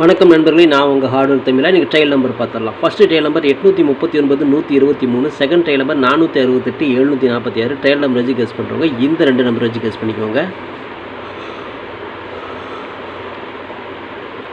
வணக்கம் நண்பர்களே நான் உங்கள் ஹார்ட்வேர் தமிழா. நீங்கள் ட்ரையல் நம்பர் பார்த்துடலாம். ஃபஸ்ட்டு ட்ரையல் நம்பர் எட்நூற்றி முப்பத்தி ஒன்பது நூற்றி இருபத்தி மூணு செகண்ட் ட்ரையல் நம்பர் நானூற்றி அறுபத்தெட்டு எழுநூற்றி நாற்பத்தி ஆறு. ட்ரையல் நம்பர் வச்சு கெஸ் பண்ணுறவங்க இந்த ரெண்டு நம்பர் வச்சு கெஸ் பண்ணிக்கோங்க.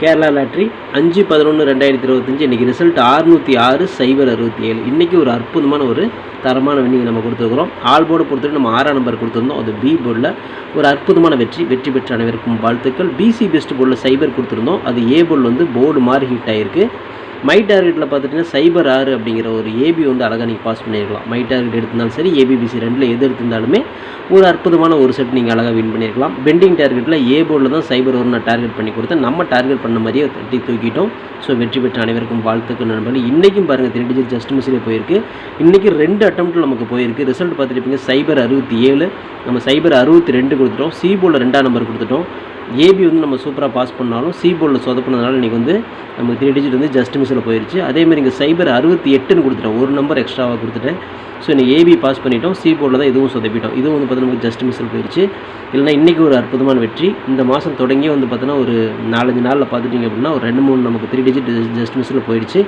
கேரளா லாட்ரி அஞ்சு பதினொன்று ரெண்டாயிரத்தி இருபத்தஞ்சி. இன்றைக்கி ரிசல்ட் ஆறுநூற்றி ஆறு சைபர் அறுபத்தி ஏழு. இன்றைக்கி ஒரு அற்புதமான ஒரு தரமான வின்னிங் நம்ம கொடுத்துருக்குறோம். ஆல் போர்டு பொறுத்தவரை நம்ம ஆறாம் நம்பர் கொடுத்துருந்தோம். அது பி போர்டில் ஒரு அற்புதமான வெற்றி வெற்றி பெற்ற அனைவருக்கும் வாழ்த்துக்கள். பிசி பெஸ்ட் போர்டில் சைபர் கொடுத்துருந்தோம். அது ஏ போர்டில் வந்து போர்டு மாதிரி ஹிட் ஆகிருக்கு மை டார்கெட்டில் பார்த்துட்டிங்கன்னா சைபர் ஆறு அப்படிங்கிற ஒரு ஏபி வந்து அழகாக நீங்கள் பாஸ் பண்ணியிருக்கலாம் மை டார்கெட் எடுத்திருந்தாலும் சரி ஏபிபிசி ரெண்டில் எது எடுத்திருந்தாலுமே ஒரு அற்புதமான ஒரு செட் நீங்கள் அழகாக வின் பண்ணியிருக்கலாம் பெண்டிங் டார்கெட்டில் ஏ போர்டில் தான் சைபர் ஒரு நான் டார்கெட் பண்ணி கொடுத்தேன். நம்ம டார்கெட் பண்ண மாதிரியே தட்டி தூக்கிட்டோம். ஸோ வெற்றி பெற்ற அனைவருக்கும் வாழ்த்துக்கள் நண்பர்கள். இன்றைக்கும் பாருங்கள் த்ரீ டிஜிட் ஜஸ்ட் மிஸ்ஸில் போயிருக்கு. இன்றைக்கி ரெண்டு அட்டம்ப்ட்டில் நமக்கு போயிருக்கு. ரிசல்ட் பார்த்துட்டு சைபர் அறுபத்தி ஏழு. நம்ம சைபர் அறுபத்தி ரெண்டு கொடுத்துட்டோம். சி போர்டில் ரெண்டாம் நம்பர் கொடுத்துட்டோம். ஏபி வந்து நம்ம சூப்பராக பாஸ் பண்ணாலும் சி போர்டில் சொதப்பினதுனால இன்றைக்கி வந்து நமக்கு த்ரீ டிஜிட் வந்து ஜஸ்ட் மிஸ்ஸில் போயிடுச்சு அதேமாதிரி இங்கே சைபர் அறுபத்தி எட்டுன்னு கொடுத்துட்டோம் ஒரு நம்பர் எக்ஸ்ட்ராவாக கொடுத்துட்டேன். ஸோ இன்றைக்கி ஏபி பாஸ் பண்ணிட்டோம். சி போர்டில் தான் இதுவும் சொதப்பிட்டோம். இதுவும் வந்து பார்த்தீங்கன்னா நமக்கு ஜஸ்ட் மிஸ்ஸில் போயிடுச்சு இல்லைனா இன்றைக்கி ஒரு அற்புதமான வெற்றி. இந்த மாதம் தொடங்கி வந்து பார்த்தீங்கன்னா ஒரு நாலஞ்சு நாளில் பார்த்துட்டிங்க அப்படின்னா ஒரு ரெண்டு மூணு நமக்கு த்ரீ டிஜிட் ஜஸ்ட் மிஸ்ஸில் போயிடுச்சு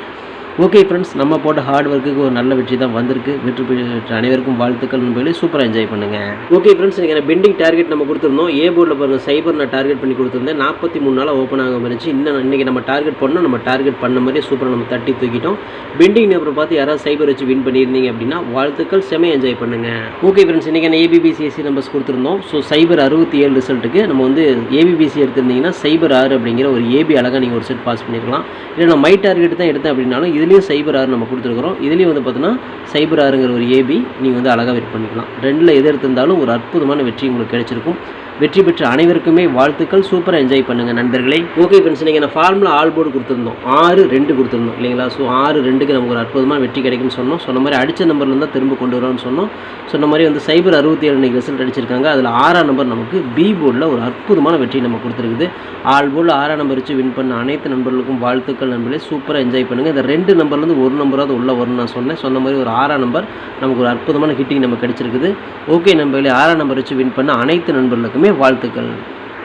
ஓகே ஃப்ரெண்ட்ஸ் நம்ம போட்ட ஹார்ட் ஒர்க்குக்கு ஒரு நல்ல வெற்றி தான் வந்திருக்கு. வெற்றி பெற்ற அனைவருக்கும் வாழ்த்துக்கள் நண்பர்களே. சூப்பராக என்ஜாய் பண்ணுங்கள் ஓகே ஃப்ரெண்ட்ஸ் இன்றைக்கி பெண்டிங் டார்கெட் நம்ம கொடுத்துருந்தோம். ஏ போர்டில் பாருங்கள் சைபர் நான் டார்கெட் பண்ணி கொடுத்துருந்தேன். நாற்பத்தி மூணு நாளாக ஓப்பன் ஆக இருந்துச்சு. இன்னும் இன்றைக்கி நம்ம டார்கெட் பண்ணோம். நம்ம டார்கெட் பண்ண மாதிரியே சூப்பராக நம்ம தட்டி தூக்கிட்டோம். பெண்டிங் நம்பர் பார்த்து யாராவது சைபர் வச்சு வின் பண்ணியிருந்தீங்க அப்படின்னா வாழ்த்துக்கள் செம என்ஜாய் பண்ணுங்கள் ஓகே ஃப்ரெண்ட்ஸ் இன்றைக்கி நான் ஏபிபிசிஎஸ்சி நம்பர்ஸ் கொடுத்துருந்தோம். ஸோ சைபர் அறுபத்தி ஏழு ரிசல்ட்டுக்கு நம்ம வந்து ஏபிபிசி எடுத்திருந்தீங்கன்னா சைபர் ஆறு அப்படிங்கிற ஒரு ஏபி அழகாக நீங்கள் ஒரு செட் பாஸ் பண்ணிருக்கலாம். இல்லை நான் மை டார்கெட் தான் எடுத்தேன் அப்படின்னாலும் இதுலேயும் சைபர் ஆறு நம்ம கொடுத்துருக்குறோம். இதுலேயும் வந்து பார்த்தீங்கன்னா சைபர் ஆறுங்கிற ஒரு ஏபி நீங்கள் வந்து அழகாக வெயிட் பண்ணிக்கலாம் ரெண்டில் எது எடுத்திருந்தாலும் ஒரு அற்புதமான வெற்றி உங்களுக்கு கிடைச்சிருக்கும். வெற்றி பெற்ற அனைவருக்குமே வாழ்த்துக்கள். சூப்பராக என்ஜாய் பண்ணுங்கள் நண்பர்களே. ஓகே ஃப்ரெண்ட்ஸ் நீங்கள் நான் ஃபார்முலா ஆல் போர்டு கொடுத்துருந்தோம். ஆறு ரெண்டு கொடுத்துருந்தோம். இல்லைங்களா? ஸோ ஆறு ரெண்டுக்கு நமக்கு ஒரு அற்புதமான வெற்றி கிடைக்கும்னு சொன்னோம். சொன்ன மாதிரி அடித்த நம்பர்லேருந்து தான் திரும்ப கொண்டு வரோம்னு சொன்னோம். சொன்ன மாதிரி வந்து சைபர் அறுபத்தி ஏழு இன்றைக்கி ரிசல்ட் அடிச்சிருக்காங்க. அதில் ஆறாம் நம்பர் நமக்கு பி போர்டில் ஒரு அற்புதமான வெற்றி நம்ம கொடுத்துருக்குது. ஆல் போர்டில் ஆறாம் நம்பர் வச்சு வின் பண்ண அனைத்து நண்பர்களுக்கும் வாழ்த்துக்கள் நண்பர்களே. சூப்பராக என்ஜாய் பண்ணுங்கள் இந்த ரெண்டு நம்பர்லேருந்து ஒரு நம்பராவது உள்ளே வரும்னு நான் சொன்னேன். சொன்ன மாதிரி ஒரு ஆறாம் நம்பர் நமக்கு ஒரு அற்புதமான ஹிட்டிங் நமக்கு கிடச்சிருக்குது. ஓகே நண்பர்களே ஆறாம் நம்பர் வச்சு வின் பண்ண அனைத்து நண்பர்களுக்குமே வாழ்த்துக்கள்.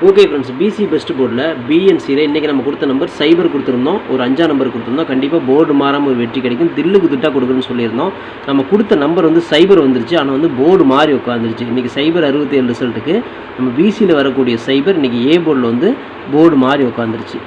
ஓகே ஃப்ரெண்ட்ஸ் பிசி பெஸ்ட் போர்டில் பிஎன்சியில் இன்றைக்கி நம்ம கொடுத்த நம்பர் சைபர் கொடுத்துருந்தோம். ஒரு அஞ்சாம் நம்பர் கொடுத்துருந்தோம். கண்டிப்பாக போர்டு மாறாமல் ஒரு வெற்றி கிடைக்கும். தில்லுக்கு திட்டா கொடுக்குன்னு சொல்லியிருந்தோம். நம்ம கொடுத்த நம்பர் வந்து சைபர் வந்துருச்சு. ஆனால் வந்து போர்டு மாறி உட்காந்துருச்சு இன்றைக்கி சைபர் அறுபத்தி ஏழு ரிசல்ட்டுக்கு நம்ம பிசியில் வரக்கூடிய சைபர் இன்றைக்கி ஏ போர்டில் வந்து போர்டு மாறி உட்காந்துருச்சு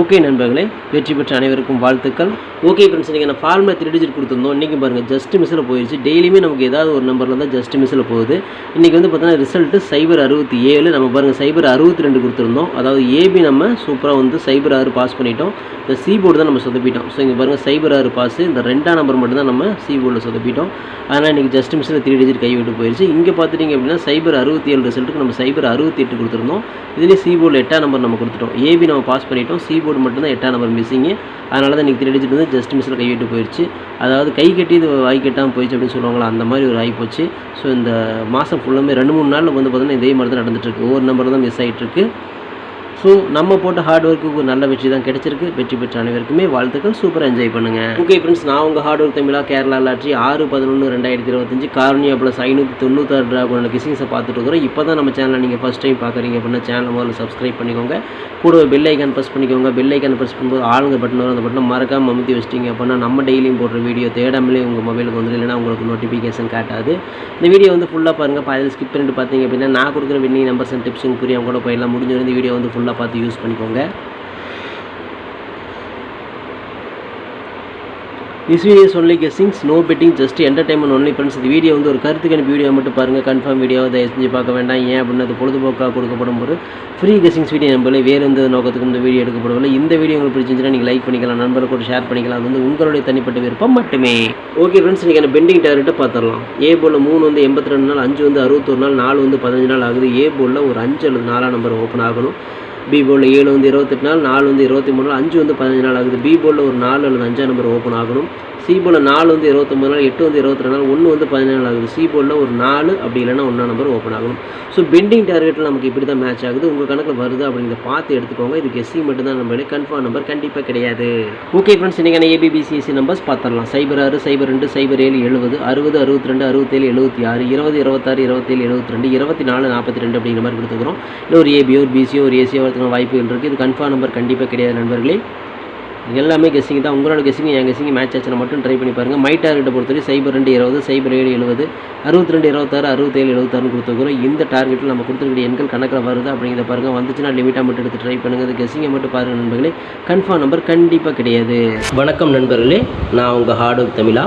ஓகே நண்பர்களே வெற்றி பெற்ற அனைவருக்கும் வாழ்த்துக்கள். ஓகே ஃப்ரெண்ட்ஸ் நீங்கள் நான் ஃபார்மில் த்ரீ டிஜிட் கொடுத்துருந்தோம். இன்றைக்கி பாருங்கள் ஜஸ்ட் மிஸ்ஸில் போயிடுச்சு டெய்லியுமே நமக்கு ஏதாவது ஒரு நம்பரில் தான் ஜஸ்ட் மிஸ்ஸில் போகுது. இன்றைக்கி வந்து பார்த்தீங்கன்னா ரிசல்ட்டு சைபர் அறுபத்தி ஏழு. நம்ம பாருங்கள் சைபர் அறுபத்தி ரெண்டு கொடுத்துருந்தோம். அதாவது ஏபி நம்ம சூப்பராக வந்து சைபர் ஆறு பாஸ் பண்ணிட்டோம். இந்த சி போர்டு தான் நம்ம சொதப்பிட்டோம். ஸோ இங்கே பாருங்கள் சைபர் ஆறு பாஸ் இந்த ரெண்டாம் நம்பர் மட்டும் தான் நம்ம சி போர்டில் சொதப்பிட்டோம். அதனால் இன்றைக்கி ஜஸ்ட் மிஸ்ஸில் த்ரீ டிஜிட் கைவிட்டு போயிடுச்சு இங்கே பார்த்துட்டிங்க அப்படின்னா சைபர் அறுபத்தி ஏழு ரிசல்ட்டுக்கு நம்ம சைபர் அறுபத்தி எட்டு கொடுத்துருந்தோம். இதுலேயே சி போர்டில் எட்டாம் நம்பர் நம்ம கொடுத்துட்டோம். ஏபி நம்ம பாஸ் பண்ணிட்டோம். சி போர்டு மட்டும்தான் எட்டாம் நம்பர் மிஸ்ஸிங்கு அதனால தான் இன்றைக்கி த்ரீ டிஜிட் வந்து ஜஸ்ட் மிஸ்ஸில் கைவிட்டு போயிடுச்சு அதாவது கை கட்டி இது வாய் கட்டாமல் போயிடுச்சு அப்படின்னு சொல்லுவாங்களா அந்த மாதிரி ஒரு ஆகி போச்சு ஸோ இந்த மாதம் ஃபுல்லாமே ரெண்டு மூணு நாளில் வந்து பார்த்திங்கன்னா இதே மாதிரி தான் நடந்துகிட்ருக்கு ஒவ்வொரு நம்பர் தான் மிஸ் ஆகிட்டுருக்கு ஸோ நம்ம போட்ட ஹார்ட் ஒர்க்குக்கு ஒரு நல்ல வெற்றி தான் கிடைச்சிருக்கு. வெற்றி பெற்ற அனைவருக்குமே வாழ்த்துக்கள். சூப்பராக என்ஜாய் பண்ணுங்கள் ஓகே ஃப்ரெண்ட்ஸ் நான் உங்கள் ஹார்ட் ஒர்க் தமிழாக கேரளா லாட்ரி ஆறு பதினொன்று ரெண்டாயிரத்தி இருபத்தஞ்சு காரணியா ப்ளஸ் ஐநூற்றி தொண்ணூத்தாறு ட்ராகோனோட கிசிங்ஸை பார்த்துட்டு இருக்கிறோம். இப்போ தான் நம்ம சேனலை நீங்கள் ஃபஸ்ட் டைம் பார்க்குறீங்க அப்படின்னா சேனல் முதல்ல சப்ஸ்கிரைப் பண்ணிக்கோங்க. கூட பெல் ஐக்கான் ப்ரெஸ் பண்ணிக்கோங்க. பெல் ஐக்கான் ப்ரெஸ் பண்ணும்போது ஆளுங்க பட்டன் வரும். அந்த பட்டனை மறக்காமல் அமுத்தி வச்சிட்டிங்க அப்படின்னா நம்ம டெய்லியும் போடுற வீடியோ தேடாமலே உங்கள் மொபைலுக்கு வந்து இல்லைன்னா உங்களுக்கு நோட்டிஃபிகேஷன் காட்டாது. இந்த வீடியோ வந்து ஃபுல்லாக பாருங்கள் பாதியில் ஸ்கிப் பண்ணிட்டு பார்த்தீங்க அப்படின்னா நான் கொடுக்குற வின்னிங் நம்பர்ஸ் அண்ட் டிப்ஸும் புரியாமல் கூட போயிடலாம். முடிஞ்ச இந்த வீடியோ வந்து ஃபுல்லாக பார்த்து யூஸ் பண்ணிக்கோங்க. This video only guessings no betting just entertainment only friends இந்த வீடியோ வந்து ஒரு கருத்துக்கான வீடியோ மட்டும் பாருங்கள் கன்ஃபார்ம் வீடியோ தயவு செஞ்சு பார்க்க வேண்டாம். ஏன் அப்படின்னு அது பொழுதுபோக்காக கொடுக்கப்படும் ஒரு ஃப்ரீ கெஸ்ஸிங்ஸ் வீடியோ நம்பளே வேறு எந்த நோக்கத்துக்கும் இந்த வீடியோ எடுக்கப்படவில்லை. இந்த வீடியோ உங்களுக்கு பிடிச்சிருந்துச்சுன்னா நீங்கள் லைக் பண்ணிக்கலாம் நண்பர்கள் கூட ஷேர் பண்ணிக்கலாம். அது வந்து உங்களுடைய தனிப்பட்ட விருப்பம் மட்டுமே. ஓகே ஃப்ரெண்ட்ஸ் நீங்கள் பெண்டிங் டார்கெட்டை பார்த்துடலாம். ஏ போலில் மூணு வந்து எண்பத்தி ரெண்டு நாள் அஞ்சு வந்து அறுபத்தொரு நாள் நாலு வந்து பதினஞ்சு நாள் ஆகுது. ஏ போலில் ஒரு அஞ்சு அல்லது நாலாம் நம்பர் ஓப்பன் ஆகணும். பி போர்டில் ஏழு வந்து இருபத்தெட்டு நாள் நாலு வந்து இருபத்தி மூணு நாள் அஞ்சு வந்து பதினஞ்சு நாள் ஆகுது. பி போர்டில் ஒரு நாலு அல்லது அஞ்சாம் நம்பர் ஓப்பன் ஆகணும். சி போர்டில் நாலு வந்து இருபத்தொம்பது நாள் எட்டு வந்து இருபத்தி நாள் ஒன்று வந்து பதினேழு நாள் ஆகுது. சி போர்டில் ஒரு நாலு அப்படி இல்லைன்னா ஒன்றா நம்பர் ஓப்பன் ஆகணும். ஸோ பெண்டிங் டார்கெட்டில் நமக்கு இப்படி தான் மேட்ச் ஆகுது. உங்கள் கணக்கில் வருது அப்படிங்கிறத பார்த்து எடுத்துக்கோங்க. இதுக்கு எஸ்சி மட்டும்தான் நம்பர் நம்மளே கன்ஃபார்ம் நம்பர் கண்டிப்பாக கிடையாது. ஓகே ஃப்ரெண்ட்ஸ் இன்றைக்கான ஏபிபிசிஎஸ்சி நம்பர்ஸ் பார்த்துடலாம். சைபர் ஆறு சைபர் ரெண்டு சைபர் ஏழு எழுபது அறுபது அறுபத்தி ரெண்டு அறுபத்தேழு எழுபத்தி ஆறு இருபது இருபத்தாறு இருபத்தேழு எழுபத்தி ரெண்டு இருபத்தி நாலு நாற்பத்தி ரெண்டு அப்படிங்கிற மாதிரி கொடுத்துக்கிறோம் இல்லை ஒரு ஏபியோ ஒரு பிசியோ ஒரு ஏசியோ வரதுக்கான வாய்ப்புகள் இருக்குது இது கன்ஃபார்ம் நம்பர் கண்டிப்பாக கிடையாது நண்பர்களே. எல்லாமே கெஸ்ஸிங் தான். உங்களோட கெஸ்ஸிங் என் கெஸ்ஸிங் மேட்ச் ஆச்சுன்னா மட்டும் ட்ரை பண்ணி பாருங்கள் மை டார்கெட்டை பொறுத்தவரை சைபர் ரெண்டு இருபது சைபர் ஏழு எழுபது அறுபத்தி ரெண்டு இருபத்தாறு அறுபத்தேழு எழுபத்தாறுன்னு கொடுத்துருக்குறோம். இந்த டார்கெட்டில் நம்ம கொடுத்துருக்கிற எண்கள் கணக்கில் வருது அப்படிங்கிறத பாருங்கள் வந்துச்சுன்னா லிமிட்டாக மட்டும் எடுத்து ட்ரை பண்ணுங்கள் அது கெஸ்ஸிங்கை மட்டும் பாருங்கள் நண்பர்களே. கன்ஃபார்ம் நம்பர் கண்டிப்பாக கிடையாது. வணக்கம் நண்பர்களே. நான் உங்கள் ஹார்ட் ஒர்க் தமிழா.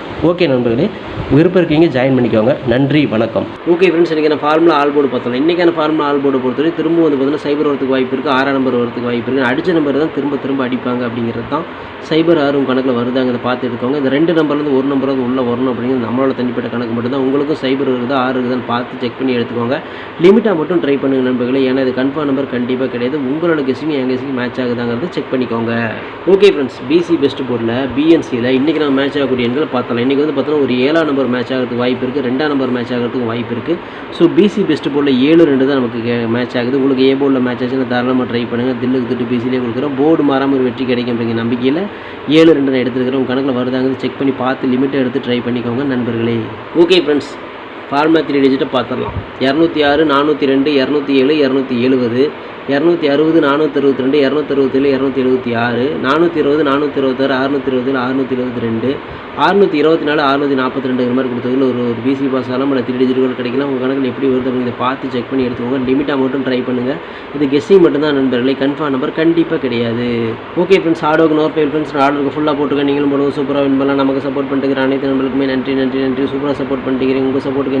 ஓகே நண்பர்களே விருப்பம் இருக்கீங்க ஜாயின் பண்ணிக்கோங்க. நன்றி வணக்கம். ஓகே ஃப்ரெண்ட்ஸ் இன்றைக்கான ஃபார்முலா ஆல் போர்டு பார்த்தோம் இன்றைக்கான ஃபார்முலா ஆல் போர்டு பொறுத்தவரை திரும்ப வந்து பார்த்தீங்கன்னா சைபர் வரதுக்கு வாய்ப்பு இருக்குது ஆறாம் நம்பர் வரதுக்கு வாய்ப்பு இருக்குது அடித்த நம்பர் தான் திரும்ப திரும்ப அடிப்பாங்க அப்படிங்கிறது தான் சைபர் ஆறும் கணக்கில் வருதாங்கிறத பார்த்து எடுக்கோங்க இந்த ரெண்டு நம்பர்லேருந்து ஒரு நம்பர் வந்து உள்ளே வரணும் அப்படிங்கிறது நம்மளோட தனிப்பட்ட கணக்கு மட்டும்தான். உங்களுக்கும் சைபர் இருக்குதா ஆறு இருக்குதான்னு பார்த்து செக் பண்ணி எடுத்துக்கோங்க. லிமிட்டாக மட்டும் ட்ரை பண்ணுங்க நண்பர்களே. ஏன்னா இது கன்ஃபார்ம் நம்பர் கண்டிப்பாக கிடையாது. உங்களோட கெஸிங் என் கெஸிங் மேட்ச் ஆகுதாங்கிறது செக் பண்ணிக்கோங்க. ஓகே ஃப்ரெண்ட்ஸ் பிசி பெஸ்ட் போர்டில் பிஎன்சியில் இன்றைக்கி நம்ம மேட்ச் ஆகக்கூடிய எண்கள் பார்த்தலாம் இன்றைக்கி வந்து பார்த்தோன்னா ஒரு ஏழாம் நம்பர் மேட்ச் ஆகிறதுக்கு வாய்ப்பு இருக்குது ரெண்டாம் நம்பர் மேட்ச் ஆகிறதுக்கும் வாய்ப்பு இருக்குது ஸோ பிசி பெஸ்ட் போர்டில் ஏழு ரெண்டு தான் நமக்கு மேட்ச் ஆகுது. உங்களுக்கு ஏ போர்டில் மேட்ச் ஆச்சுன்னா தாராளமாக ட்ரை பண்ணுங்கள் தில்லுக்கு திட்டு பிசிலே கொடுக்குறோம். போர்டு மாறாமல் ஒரு வெற்றி கிடைக்கும் அப்படிங்கிற நம்பிக்கையில் ஏழு ரெண்டு நான் எடுத்துருக்கிறேன் உங்கள் கணக்கில் வருதாங்க செக் பண்ணி பார்த்து லிமிட்டை எடுத்து ட்ரை பண்ணிக்கோங்க நண்பர்களே. ஓகே ஃப்ரெண்ட்ஸ் ஃபார்மா த்ரீ டிஜிட்டை பார்த்துடலாம். இரநூத்தி ஆறு நானூற்றி ரெண்டு இரநூத்தி ஏழு இரநூத்தி எழுபது இரநூத்தி அறுபது நானூற்றி அறுபத்தி ரெண்டு இரநூத்தி அறுபத்தேழு இரநூத்தி எழுபத்தி ஆறு நானூற்றி இருபது நானூற்றி இருபத்தாறு அறுநூற்றி இருபது அறுநூற்றி இருபத்தி ரெண்டு அறுநூற்றி இருபத்தி நாலு அறுநூற்றி நாற்பத்தி ரெண்டு மாதிரி கொடுத்ததுல ஒரு ஒரு பிசி பாஸ் ஆகலாம் இல்லை த்ரீ டிஜிட் கிடைக்கலாம். உங்கள் கணக்கில் எப்படி வருது அப்படிங்கிறத பார்த்து செக் பண்ணி எடுத்துக்கோங்க. லிமிட்டாக மட்டும் ட்ரை பண்ணுங்கள் இது கெஸ்ஸிங் மட்டும்தான் நண்பர்களே. கன்ஃபார்ம் நம்பர் கண்டிப்பாக கிடையாது. ஓகே ஃப்ரெண்ட்ஸ் ஹார்டுக்கு நோர் ஃபைல் ஃப்ரெண்ட்ஸ் ஆர்டருக்கு ஃபுல்லாக போட்டுக்க. நீங்களும் போடுவோம் சூப்பராக வின் பண்ணலாம். நமக்கு சப்போர்ட் பண்ணிட்டு அனைத்து நண்பர்களுக்குமே நன்றி நன்றி நன்றி. சூப்பராக சப்போர்ட் பண்ணிட்டு உங்கள் சப்போர்ட்டுக்கு